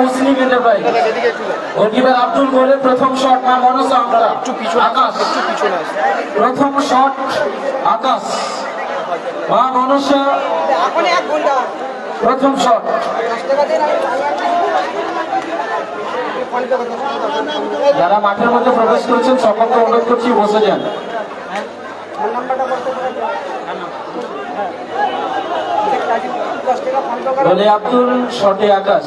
মুসলিম enterprise goalkeeper Abdul গোলের প্রথম shot Manasa আমরা। আকাশ। প্রথম শট আকাশ। মা প্রথম শট যারা মাঠের মধ্যে প্রবেশ করেছেন সকলকে অনুরোধ করছি বসে যান। আব্দুল শটে আকাশ।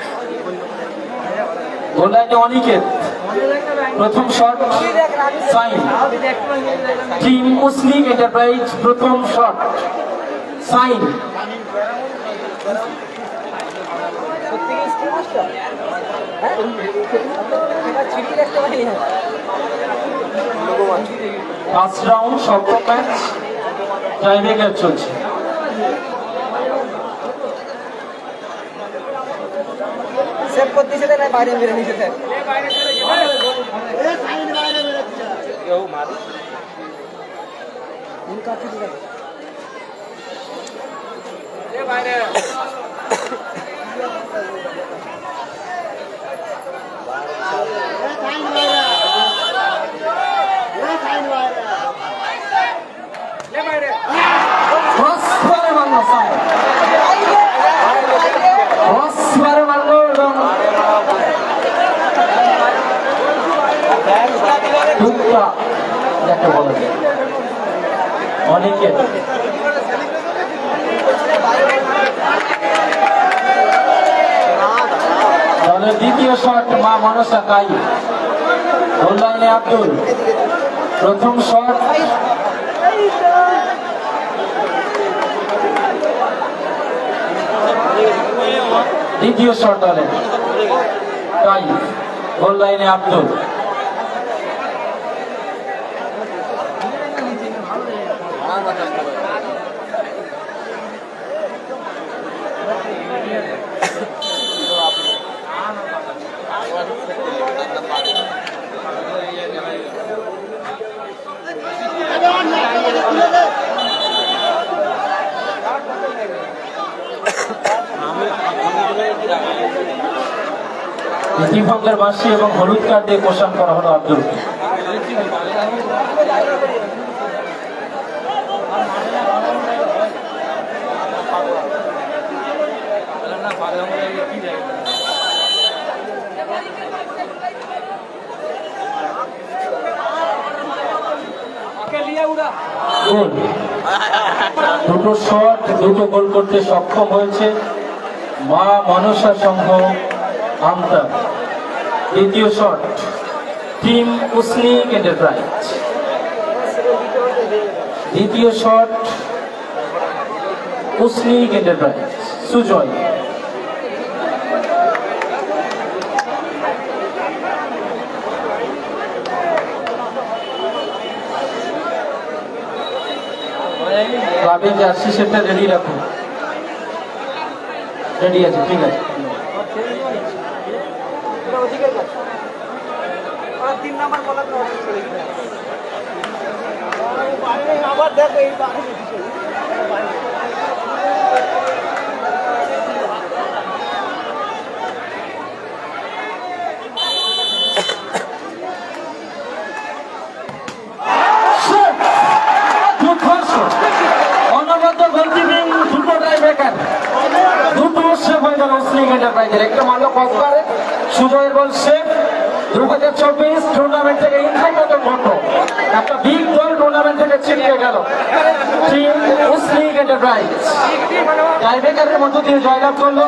লাইনে অনিকেত প্রথম শট সাইন টিম মুসলিম এন্টারপ্রাইজ প্রথম শট সাইন ফার্স্ট রাউন্ড সপ্তম ম্যাচ টাইব্রেকার চলছে। সেভ করতে সেটা না বাইরে মেরে নিতে স্যার ক্রস করে মারল সাইন ক্রস করে মারল এবং অনেকে। দ্বিতীয় শট মা মনসা কাই লাইনে আব্দুল। প্রথম শট। দ্বিতীয় শট দলের কাই গোল আব্দুল। নীতিভঙ্গের বাসি এবং হলুদ কার্ড দিয়ে পোষণ করা হলো আব্দুল দুটো শট, দুটো গোল করতে সক্ষম হয়েছে মা মনসা সংঘ। আমতা দ্বিতীয় শট, টিম মুসলিম এন্টারপ্রাইজ। দ্বিতীয় শট মুসলিম এন্টারপ্রাইজ, সুজয়। ক্লাবের জার্সি সেটটা রেডি রাখুন রেডি আছে, ঠিক আছে। ওদিকের কাজ ওরা তিন নাম্বার পর অর্ডার করে দিবে আবার দেখো এই গোলকিপিং দুটো দুটো হয়ে গেল মুসলিম এন্টারপ্রাইজের একটা মারলো কসবারে সুজয়ের বল সেভ দু হাজার চব্বিশ টুর্নামেন্ট থেকে ইনকাম মতো একটা বিগ দল টুর্নামেন্ট থেকে ছিটকে গেল। টিম মুসলিম এন্টারপ্রাইজ টাইব্রেকারের মধ্য দিয়ে জয়লাভ করল।